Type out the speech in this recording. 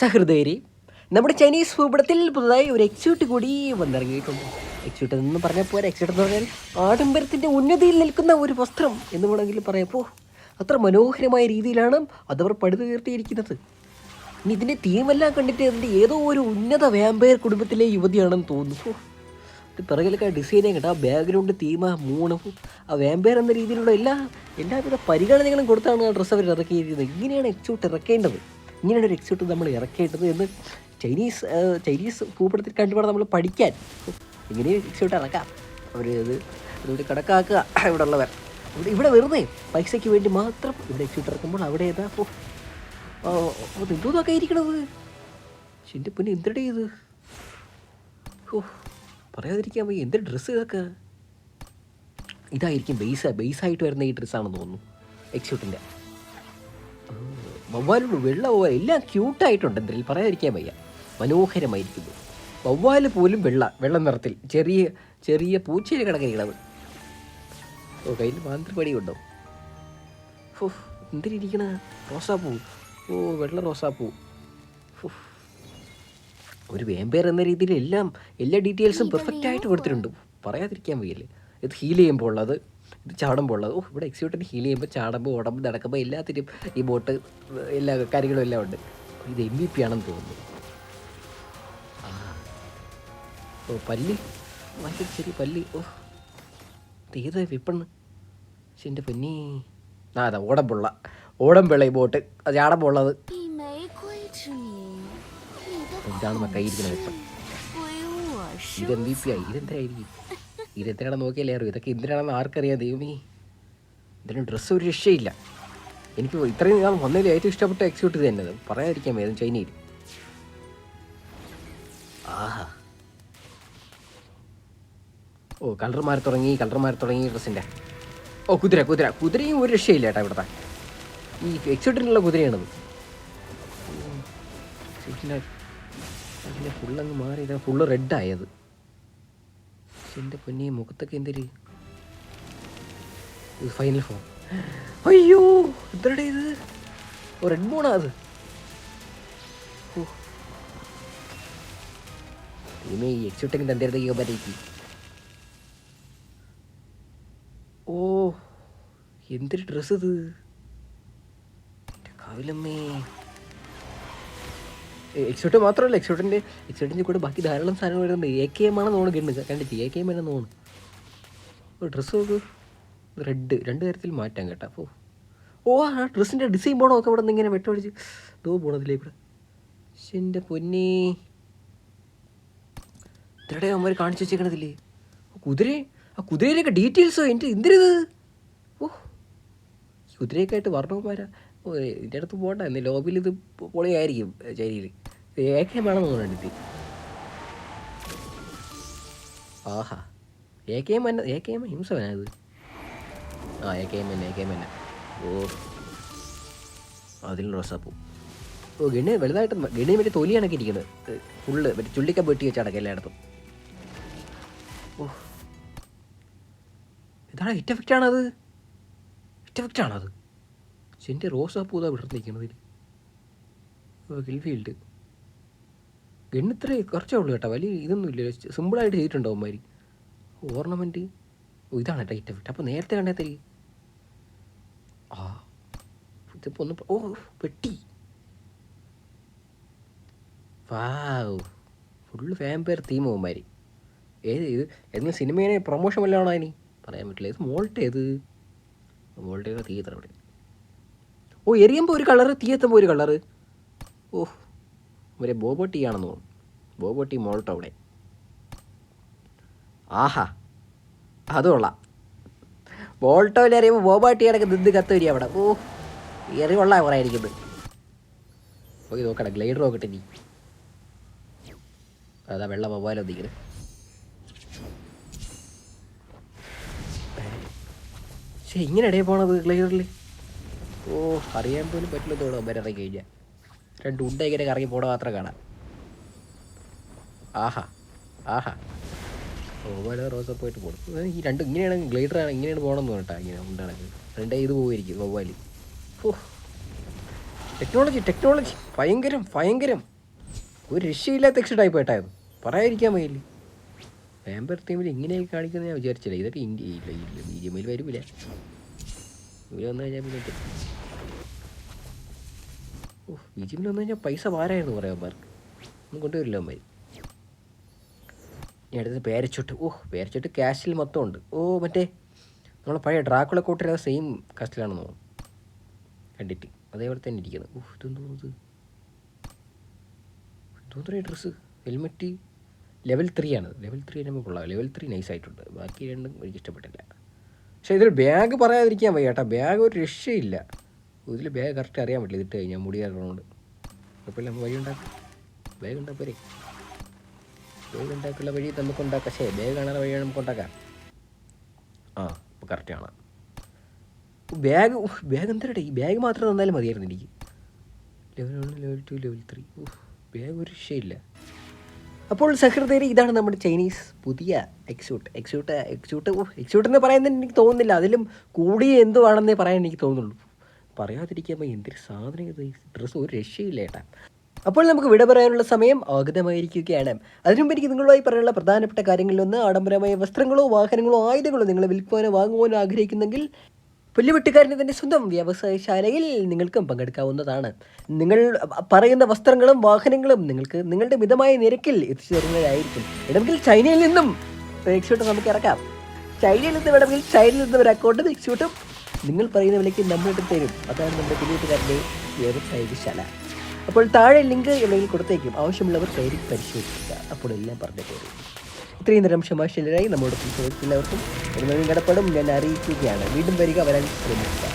സഹൃദയരെ നമ്മുടെ ചൈനീസ് ഭൂപടത്തിൽ പുതുതായി ഒരു എക്സ്യൂട്ട് കൂടി വന്നിറങ്ങിയിട്ടുണ്ട്. എക്സ്യൂട്ട് എന്ന് പറഞ്ഞപ്പോൾ എക്സ്യൂട്ട് എന്ന് പറഞ്ഞാൽ ആഡംബരത്തിന്റെ ഉന്നതിയിൽ നിൽക്കുന്ന ഒരു വസ്ത്രം എന്ന് വേണമെങ്കിൽ പറയപ്പോൾ അത്ര മനോഹരമായ രീതിയിലാണ് അതവർ പടുതുയർത്തിയിരിക്കുന്നത്. ഇനി ഇതിന്റെ തീമെല്ലാം കണ്ടിട്ട് അതിന്റെ ഏതോ ഒരു ഉന്നത വ്യാമ്പയർ കുടുംബത്തിലെ യുവതിയാണെന്ന് തോന്നുന്നു. പിറകിലൊക്കെ ഡിസൈനെ കേട്ടോ ആ ബാക്ക്ഗ്രൗണ്ട് തീമ മൂണും ആ വാമ്പയർ എന്ന രീതിയിലുള്ള എല്ലാ എല്ലാവിധ പരിഗണനകളും കൊടുത്താണ് ആ ഡ്രസ്സ് അവർ ഇറക്കിയിരിക്കുന്നത് ഇങ്ങനെയാണ് എക്സ്യൂട്ട് ഇറക്കേണ്ടത്. ഇങ്ങനെയാണ് ഒരു നമ്മൾ ഇറക്കേണ്ടത് എന്ന് ചൈനീസ് ചൈനീസ് ഭൂപടത്തിൽ കണ്ടുപാടെ നമ്മൾ പഠിക്കാൻ. ഇങ്ങനെ എക്സ്യൂട്ട് ഇറക്കാം. അവർ ഇത് അതുകൊണ്ട് കണക്കാക്കുക. ഇവിടെ ഉള്ളവർ. ഇവിടെ ഇവിടെ വെറുതെ പൈസയ്ക്ക് വേണ്ടി മാത്രം ഇവിടെ എക്സിറ്റ് ഇറക്കുമ്പോൾ അവിടെ ഏതാ? എന്തോന്നൊക്കെ ഇരിക്കണത്. എന്റെ പിന്നെ എന്തിടെ ഇത്? ഓ പറയാതിരിക്കാൻ പോയി എന്ത് ഡ്രസ്സ് ഇതൊക്കെ? ഇതായിരിക്കും ബേസ് ബേസായിട്ട് വരുന്ന ഈ ഡ്രസ്സാണെന്ന് തോന്നുന്നു. എക്സ്യൂട്ടിന്റെ വവ്വാലുണ്ട് വെള്ള വവ്വാൽ എല്ലാം ക്യൂട്ടായിട്ടുണ്ട് എന്തെങ്കിലും പറയാതിരിക്കാൻ വയ്യ. മനോഹരമായിരിക്കുന്നു. വവ്വാൽ പോലും വെള്ള വെള്ള നിറത്തിൽ ചെറിയ ചെറിയ പൂച്ചയിൽ കിടക്കുന്നത് ഓ കയ്യിൽ മാന്ത്രിപടി ഉണ്ടോ ഓ എന്തിനിരിക്കണ? റോസാപ്പൂ. ഓ വെള്ള റോസാപ്പൂ. ഒരു വേമ്പയർ എന്ന രീതിയിൽ എല്ലാം എല്ലാ ഡീറ്റെയിൽസും പെർഫെക്റ്റ് ആയിട്ട് കൊടുത്തിട്ടുണ്ട്. പറയാതിരിക്കാൻ വയ്യല്ലേ. ഇത് ഹീൽ ചെയ്യുമ്പോൾ ഉള്ളത് ഇത് ചാടുമ്പോൾ ഉള്ളത് ഓ ഇവിടെ എക്സിക്യൂട്ടിന് ഹീൽ ചെയ്യുമ്പോൾ ചാടുമ്പോൾ ഉടമ്പ് നടക്കുമ്പോൾ എല്ലാത്തിനും ഈ ബോട്ട് എല്ലാ കാര്യങ്ങളും എല്ലാം ഉണ്ട്. ഇത് എം ബി പി ആണെന്ന് തോന്നുന്നു. ഓ പല്ലി. ഭയങ്കര ശരി പല്ലി. ഓ ഏത് വിപ്പണ് പക്ഷെ എന്റെ പൊന്നി. ആ അതാ ഓടമ്പുള്ള. ഓടമ്പുള്ള ഈ ബോട്ട് അത് ചാടമ്പുള്ളത് ഇതാണ് കയ്യിരിക്കുന്നത് ഇത് എം ബി പി ആയി. ഇതെന്തായിരിക്കും ഇതെന്തിനാണെന്ന് നോക്കിയല്ലേ അറിയൂ. ഇതൊക്കെ എന്തിനാണെന്ന് ആർക്കറിയാം? ദൈവമേ. ഇതിന് ഡ്രസ്സ് ഒരു രക്ഷയില്ല. എനിക്ക് ഇത്രയും ഞാൻ വന്നതിൽ ഏറ്റവും ഇഷ്ടപ്പെട്ട എക്സിക്യൂട്ട് ഇത് തന്നെ പറയാതിരിക്കാൻ വേദം ചൈനയിൽ. ആഹാ. ഓ കളർ മാറി തുടങ്ങി കളർ മാറി തുടങ്ങി ഡ്രസ്സിന്റെ ഓ കുതിര കുതിര. കുതിരയും ഒരു രക്ഷയില്ല കേട്ടോ ഇവിടുത്തെ. ഈ എക്സിക്യൂട്ടിനുള്ള കുതിരയാണത്. ഫുള്ളങ്ങ് മാറി ഫുള്ള് റെഡായത് എന്റെ പൊന്നി മുഖത്തൊക്കെ എന്തൊരു ഫൈനൽ ഫോം അയ്യോ ഇതരുടെ ഇത്? റെഡ് ബോണാ അത്. ഇനി ഈ എക്സിട്ടൊക്കെ തന്തേരത്തേക്ക് പറ്റേക്ക് ഓ എന്തൊരു ഡ്രസ്സ് ഇത്? കവിലമ്മേ. എക്സോട്ട് മാത്രമല്ല എക്സോട്ടിന്റെ എക്സോട്ടിന്റെ കൂടെ ബാക്കി ധാരാളം സാധനങ്ങൾ വരുന്നത് എ കെ എം ആണെന്ന് തോന്നുന്നു കിട്ടുന്നത് കണ്ടിട്ട് എ കെ എം തന്നെ തോന്നുന്നു. ഓ ഡ്രസ്സ് നോക്ക്. റെഡ് രണ്ട് തരത്തിൽ മാറ്റാൻ കേട്ടോ. അപ്പോൾ ഓ ആ ഡ്രസ്സിന്റെ ഡിസൈൻ പോണോ ഒക്കെ ഇവിടെ നിന്ന് ഇങ്ങനെ വെട്ടമടിച്ച് ദോ പോണതിലേ ഇവിടെ. ശ്ശെ, എന്റെ പൊന്നി. ഇത്രയുടെ അമ്മ കാണിച്ചു വെച്ചേക്കണതില്ലേ? കുതിര ആ കുതിരയിലൊക്കെ ഡീറ്റെയിൽസോ? എന്റെ എന്തിനത്? ഓ. കുതിരയൊക്കെ ആയിട്ട് വർണവന്മാരാ ഓ ഇതിന്റെ അടുത്ത് പോകണ്ട ഇന്ന് ലോബിയിൽ ഇത് പൊളിയായിരിക്കും ചൈനയിൽ എ കെ വേണം തോന്നുന്നുണ്ട് ഇത് ആഹാ. എ കെ എം തന്നെ എ കെ എം ഹിംസവനാ ഇത്. ആ എ കെ എം തന്നെ എ കെ എം തന്നെ ഓ അതിൽ റോസാപ്പൂ ഓ ഗണി വലുതായിട്ട് ഗണി മറ്റേ തൊലി കണക്കി ഇരിക്കുന്നത് ഫുള്ള് മറ്റേ ചുള്ളിക്ക വെട്ടി വെച്ചടക്കം എല്ലായിടത്തും. ഇതാണ് ഹിറ്റ് എഫക്റ്റ് ആണത്? ഹിറ്റ് എഫക്റ്റ് ആണത്? എന്റെ ഗിൽഫീൽഡ് ഗണ്ണ് ഇത്ര കുറച്ചേ ഉള്ളൂ കേട്ടോ. വലിയ ഇതൊന്നും ഇല്ല സിമ്പിളായിട്ട് ചെയ്തിട്ടുണ്ടോ അവന്മാർ ഓർണമെന്റ് ഇതാണ് ടൈറ്റ് എഫക്റ്റ് അപ്പോൾ നേരത്തെ തരി. ആ ഇതിപ്പോൾ ഒന്ന് ഓ പെട്ടി. വാവ്. ഫുള്ള് ഫാമ്പയർ തീം അവന്മാർ ഏത് ഇത് എന്നാൽ സിനിമേനെ പ്രൊമോഷൻ വല്ലതാണോ ഇനി? പറയാൻ പറ്റില്ല. ഇത് മോൾട്ട് ഏത് മോൾട്ടേക്ക് തീ എത്ര അവിടെ? ഓ എറിയുമ്പോൾ ഒരു കളറ് തീയത്തുമ്പോൾ ഒരു കളറ് ഓ മറ്റേ ബോബോ ടീ ആണെന്ന് തോന്നുന്നു. ബോബോ ടീ അവിടെ ആഹാ അതുള്ള ബോൾട്ടോയിൽ അറിയുമ്പോൾ ബോബോ ടീ അടക്കം കത്ത് വരിക അവിടെ. ഓ എറി കൊള്ളാം കുറേ പോയി നോക്കട്ടെ ഗ്ലൈഡർ നോക്കട്ടെ നീ. അതാ വെള്ളം പോവാലോ നിൽക്കുന്നത് ഇങ്ങനെ ഇടയിൽ പോണത് ഗ്ലൈഡറിൽ ഓ അറിയാൻ പോലും പറ്റില്ല തോന്നുന്നു അമ്മ ഇറങ്ങി കഴിഞ്ഞാൽ രണ്ട് ഉണ്ട ഇങ്ങനെ കറങ്ങി പോണ മാത്രം കാണാം ആഹാ ആഹാ ഓ റോസ പോയിട്ട് പോകും ഈ രണ്ട് ഇങ്ങനെയാണ് ഗ്ലൈഡർ ആണ് ഇങ്ങനെയാണ് പോകണമെന്ന് പറഞ്ഞിട്ടാ ഇങ്ങനെ ഉണ്ടാണെങ്കിൽ രണ്ടേ ഇത് പോയിരിക്കും റോബോയിൽ ഓ ടെക്നോളജി ടെക്നോളജി ഭയങ്കരം ഭയങ്കരം ഒരു രക്ഷയില്ലാത്ത എക്സ് ആയി പോയിട്ടായിരുന്നു പറയാതിരിക്കാൻ വയ്യില്ല വാമ്പർ ടീമിൽ ഇങ്ങനെയൊക്കെ കാണിക്കുന്നത് ഞാൻ വിചാരിച്ചില്ല ഇതൊക്കെ ഇന്ത്യ ഇല്ല ഇല്ല ബി ജി ഇവർ വന്നു കഴിഞ്ഞാൽ പിന്നെ. ഓ ഈജിപ്തിൽ വന്നു കഴിഞ്ഞാൽ പൈസ ഭാരമായിരുന്നു പറയാൻ പേർക്ക് ഒന്നും കൊണ്ടുവരില്ല അമ്മ ഞാൻ അടുത്തത് പേരച്ചോട്ട് ഓ പേരച്ചോട്ട് ക്യാഷിൽ മൊത്തം ഉണ്ട്. ഓ മറ്റേ നമ്മളെ പഴയ ഡ്രാക്കുള കോട്ടിൽ സെയിം കാസ്റ്റിലാണെന്ന് തോന്നുന്നു. കണ്ടിട്ട്. അതേപോലെ തന്നെ ഇരിക്കുന്നത് ഓ ഇതെന്തോ ഇത്? പറയുക ഡ്രസ്സ് ഹെൽമെറ്റ് ലെവൽ ത്രീ ആണ്. ലെവൽ ത്രീ ആകുമ്പോൾ കൊള്ളാം. ലെവൽ ത്രീ നൈസ് ആയിട്ടുണ്ട്. ബാക്കി രണ്ടും എനിക്ക് ഇഷ്ടപ്പെട്ടില്ല. പക്ഷേ ഇതിൽ ബാഗ് പറയാതിരിക്കാൻ വയ്യ കേട്ടോ. ബാഗ് ഒരു രക്ഷയില്ല. ഇതിൽ ബാഗ് കറക്റ്റ് അറിയാൻ പറ്റില്ല. ഇതിട്ട് കഴിഞ്ഞാൽ മുടി അറിയണോണ്ട് കുഴപ്പമില്ല നമ്മൾ വഴി ഉണ്ടാക്കാം. ബാഗ് ഉണ്ടാക്കരെ ബാഗ് ഉണ്ടാക്കുള്ള വഴി നമുക്ക് ഉണ്ടാക്കാം ശേ ബാഗ് കാണാനുള്ള വഴി നമുക്ക് ഉണ്ടാക്കാം ആ അപ്പോൾ കറക്റ്റ് കാണാം. ബാഗ് ബാഗ് എന്തരട്ടെ ഈ ബാഗ് മാത്രം തന്നാലും മതിയായിരുന്നു എനിക്ക്. Level one level two level three bag ഒരു വിഷയമില്ല അപ്പോൾ സഹൃദയരെ ഇതാണ് നമ്മുടെ ചൈനീസ് പുതിയ എക്സ്യൂട്ട് എക്സ്യൂട്ട് എക്സ്യൂട്ട് എക്സ്യൂട്ട് എന്ന് പറയുന്നതിന് എനിക്ക് തോന്നുന്നില്ല. അതിലും കൂടിയ എന്തുവാണെന്നേ പറയാൻ എനിക്ക് തോന്നുള്ളൂ പറയാതിരിക്കുമ്പോൾ എന്തൊരു സാധനം ഇത്? ഡ്രസ്സ് ഒരു രക്ഷയില്ല ഏട്ടാ. അപ്പോൾ നമുക്ക് വിട പറയാനുള്ള സമയം ആഗതമായിരിക്കുകയാണ്. അതിനുമുമ്പ് എനിക്ക് നിങ്ങളുമായി പറയാനുള്ള പ്രധാനപ്പെട്ട കാര്യങ്ങളിലൊന്ന് ആഡംബരമായ വസ്ത്രങ്ങളോ വാഹനങ്ങളോ ആയുധങ്ങളോ നിങ്ങൾ വിൽക്കുവാനോ വാങ്ങുവാനോ ആഗ്രഹിക്കുന്നെങ്കിൽ പുല്ലുവെട്ടുകാരന്റെ തന്നെ സ്വന്തം വ്യവസായശാലയിൽ നിങ്ങൾക്കും പങ്കെടുക്കാവുന്നതാണ്. നിങ്ങൾ പറയുന്ന വസ്ത്രങ്ങളും വാഹനങ്ങളും നിങ്ങൾക്ക് നിങ്ങളുടെ മിതമായ നിരക്കിൽ എത്തിച്ചു തരുന്നതായിരിക്കും ഇടമെങ്കിൽ ചൈനയിൽ നിന്നും എക്സ്യൂട്ട് നമുക്ക് ഇറക്കാം. ചൈനയിൽ നിന്ന് വേണമെങ്കിൽ ചൈനയിൽ നിന്ന് ഒരു അക്കൗണ്ട് എക്സ്യൂട്ടും നിങ്ങൾ പറയുന്ന വിലയ്ക്ക് നമ്മളിട്ട് തരും. അതാണ് നമ്മുടെ പുല്ലുവെട്ടുകാരന്റെ വ്യവസായശാല അപ്പോൾ താഴെ ലിങ്ക് എവിടെയെങ്കിലും കൊടുത്തേക്കും. ആവശ്യമുള്ളവർ കയറി പരിശോധിക്കുക. അപ്പോൾ എല്ലാം പറഞ്ഞു തരും. ഇത്രയും നേരം ക്ഷമാശീലരായി നമ്മളോട് എല്ലാവർക്കും കടപ്പെടും ഞാൻ അറിയിക്കുകയാണ്. വീണ്ടും വരിക വരാൻ ശ്രമിക്കുക.